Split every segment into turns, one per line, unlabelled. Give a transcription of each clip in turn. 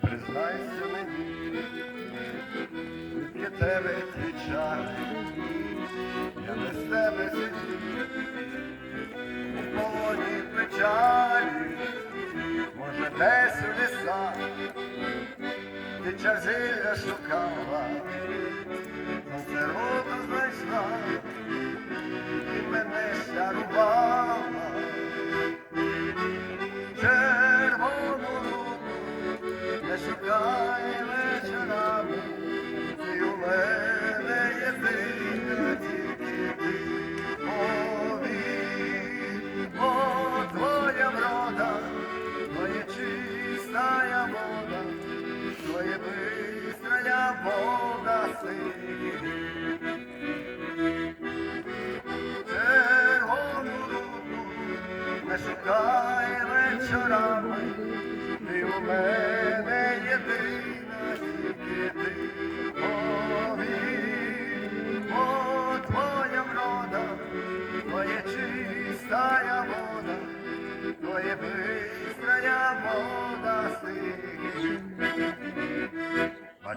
признайся мені, для тебе кричали, я без тебе сидів, ти чарзиля шукала, на сироту знайшла, шукай вечорами, ти у мене єдина, тільки ти повір, о, врода, твоя чистая вода, твоя бистрая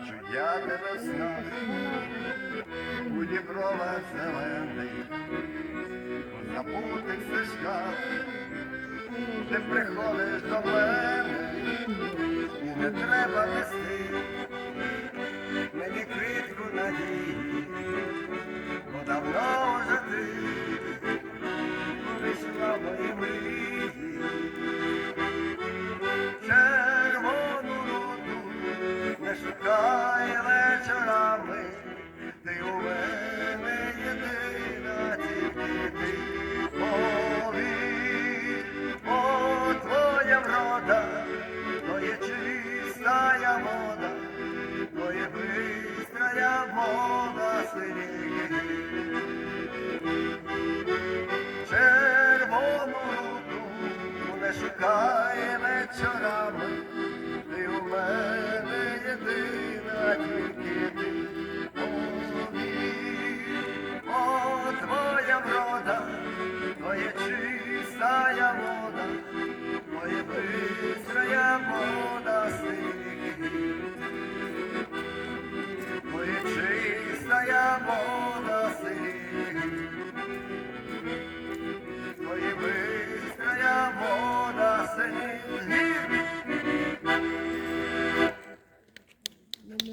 Бачу я тебе в снах, у Дніпрова зелений, у забутих стежках, ти приходиш до мене, і не треба нести вода синій. Червону не шукає вечорами,